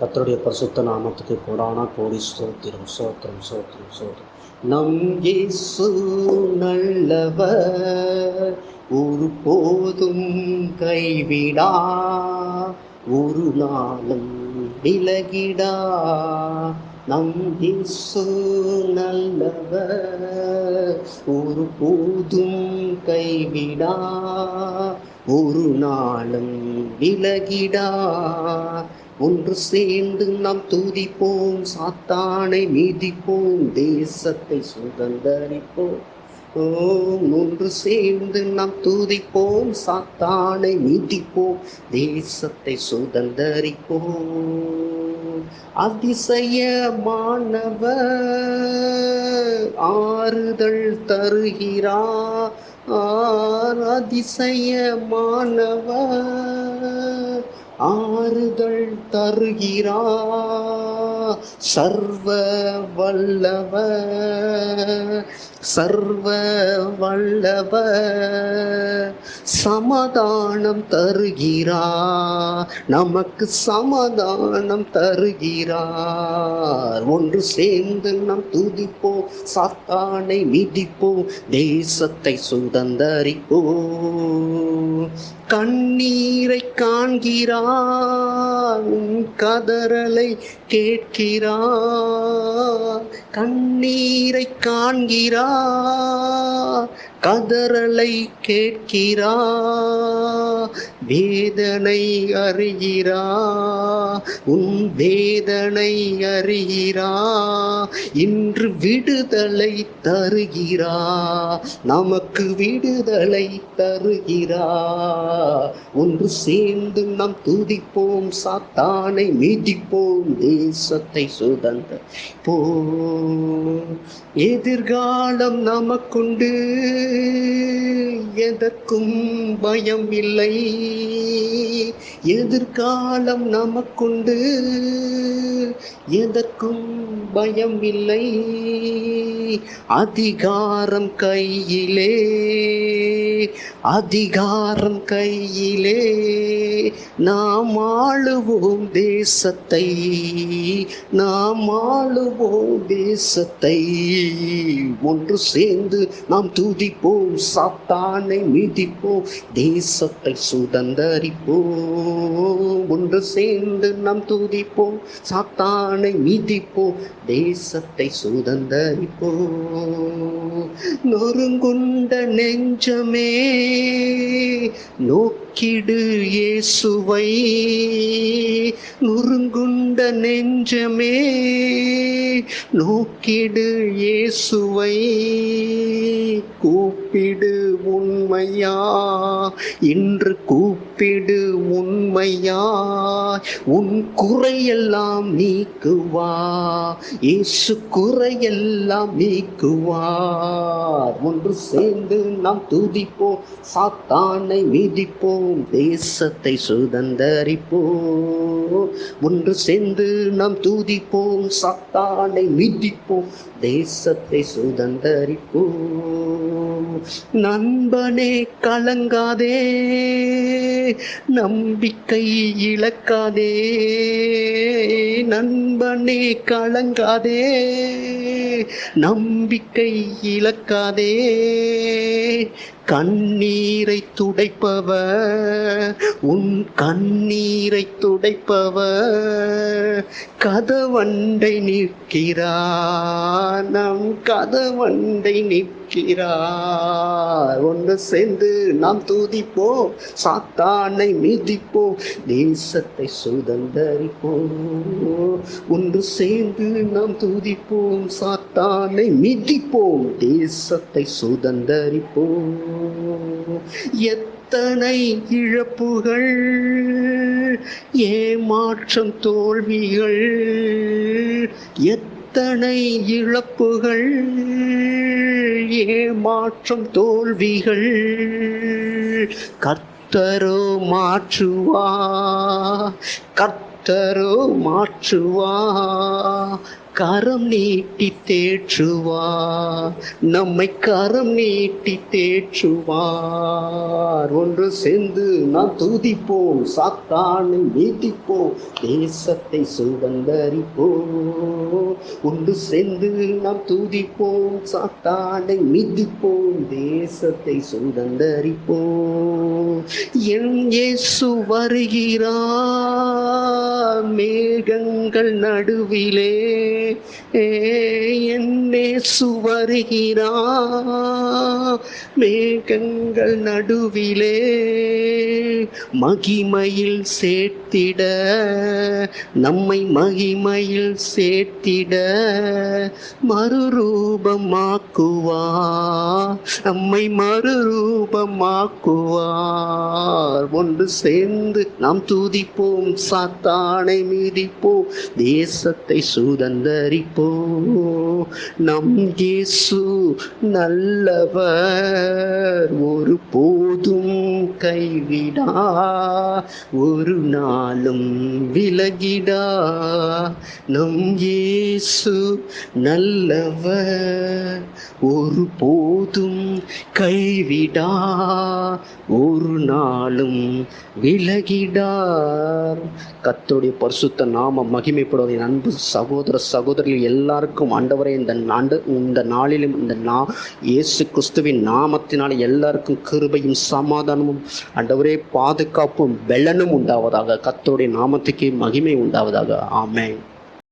கத்தருடைய பரிசுத்த நாமத்துக்கு கோடானா கோடி ஸ்தோத்திரம் சோத்திரம் சோத்திரம் சோத்திரம் நம் இயேசு நல்லவர் ஒரு போதும் கைவிடா ஒரு நாளும் விலகிடா. நம் இயேசு நல்லவர் ஒரு போதும் கைவிடா ஒரு நாளும் விலகிடா. ஒன்று சேர்ந்து நாம் துதிப்போம் சாத்தானை மீதிப்போம் தேசத்தை சுதந்தரிப்போம். ஓம் ஒன்று சேர்ந்து நாம் துதிப்போம் சாத்தானை மீதிப்போம் தேசத்தை சுதந்தரிப்போம். அதிசயமானவர் ஆறுதல் தருகிறார் ஆர் அதிசயமானவர் ஆறுதல் தருகிறா. சர்வ வல்லவ. சர்வ வல்லவ சமாதானம் தருகிறா. நமக்கு சமாதானம் தருகிறார் ஒன்று சேர்ந்து நாம் துதிப்போம் சாத்தானை மிதிப்போம் தேசத்தை சுதந்தரிப்போம். கண்ணீரை காண்கிறான் கதறலை கேட்கிறான் கண்ணீரை காண்கிறார் கதறலை கேட்கிறா வேதனை அறிகிறா உன் வேதனை அறிகிறா இன்று விடுதலை தருகிறா நமக்கு விடுதலை தருகிறா. ஒன்று சேர்ந்து நாம் துதிப்போம் சாத்தானை மீதிப்போம் தேசத்தை சுதந்திர போ. எதிர்காலம் நமக்குண்டு எதற்கும் பயம் இல்லை எதிர்காலம் நமக்குண்டு. எதற்கும் பயம் இல்லை அதிகாரம் கையிலே. அதிகாரம் கையிலே. நாம் ஆளுவோம் தேசத்தை நாம் ஆளுவோம் தேசத்தை. ஒன்று சேர்ந்து நாம் துதிப்போம் சாத்தானை மிதிப்போம் தேசத்தை சுதந்தரிப்போம். ஒன்று சேர்ந்து நாம் துதிப்போம் சாத்தானை மிதிப்போம் தேசத்தை சுதந்தரிப்போம். நொறுங்குண்ட நெஞ்சமே நோக்கிடு இயேசுவை. நொறுங்குண்ட நெஞ்சமே நோக்கிடு இயேசுவை. கூப்பிடு உண்மையா இன்று கூப்பிடு உண்மையா உன் குறையெல்லாம் நீக்குவா. இயேசு குறையெல்லாம் நீக்குவார். ஒன்று சேர்ந்து நாம் துதிப்போம் சாத்தானை மிதிப்போம். தேசத்தை சுதந்தரிப்போம் ஒன்று சேர்ந்து நாம் தூதிப்போம் சத்தானை மிதிப்போம் தேசத்தை சுதந்தரிப்போம் நண்பனே கலங்காதே நம்பிக்கை இழக்காதே. நண்பனே கலங்காதே நம்பிக்கை இழக்காதே. கண்ணீரை துடைப்பவர். உன் கண்ணீரை துடைப்பவர். கதவண்டை நிற்கிறார். நம் கதவண்டை நிற்கிறார். ஒன்று சேர்ந்து நாம் துதிப்போம். சாத்தானை மிதிப்போம். தேசத்தை சுதந்தரிப்போம். ஒன்று சேர்ந்து நாம் துதிப்போம். சாத்தானை மிதிப்போம். தேசத்தை சுதந்தரிப்போம். எத்தனை இழப்புகள் ஏமாற்றம் தோல்விகள் எத்தனை இழப்புகள் ஏமாற்றம் தோல்விகள். கர்த்தரோ மாற்றுவா கர்த்தரோ மாற்றுவா கரம் நீட்டி தேற்றுவார் நம்மை கரம் நீட்டி தேற்றுவார். ஒன்று சேர்ந்து நாம் துதிப்போம். சாத்தானை நீட்டிப்போம். தேசத்தை சுதந்தரிப்போம். ஒன்று சேர்ந்து நாம் துதிப்போம். சாத்தானை மிதிப்போம். தேசத்தை சுதந்தரிப்போம். என் இயேசு வருகிறார். மேகங்கள் நடுவிலே என் இயேசு வருகிறார். மேகங்கள் நடுவிலே மகிமையில் சேர்த்திட நம்மை மகிமையில் சேர்த்திட மறுரூபமாக்குவார். நம்மை மறுரூபமாக்குவார். ஒன்று சேர்ந்து நாம் துதிப்போம் சாத்தானை மீதிப்போம் தேசத்தை சுதந்தரிப்போம். நம் இயேசு நல்லவர் ஒரு போதும். கைவிடா ஒரு நாளும் விலகிடா. நம் இயேசு நல்லவர் ஒரு போதும் கைவிடா. ஒரு நாளும் விலகிடார். கத்தோடைய பரிசுத்த நாம மகிமைப்படுவதை அன்பு சகோதர சகோதரிகள் எல்லாருக்கும் ஆண்டவரை இந்த ஆண்டு இந்த நாளிலும் இந்த நா இயேசு கிறிஸ்துவின் நாமத்தினால் எல்லாருக்கும் கிருபையும் சமாதானமும் அண்டவரே பாதுகாப்பும் வெள்ளனும் உண்டாவதாக கத்தோடைய நாமத்துக்கே மகிமை உண்டாவதாக. ஆமேன்.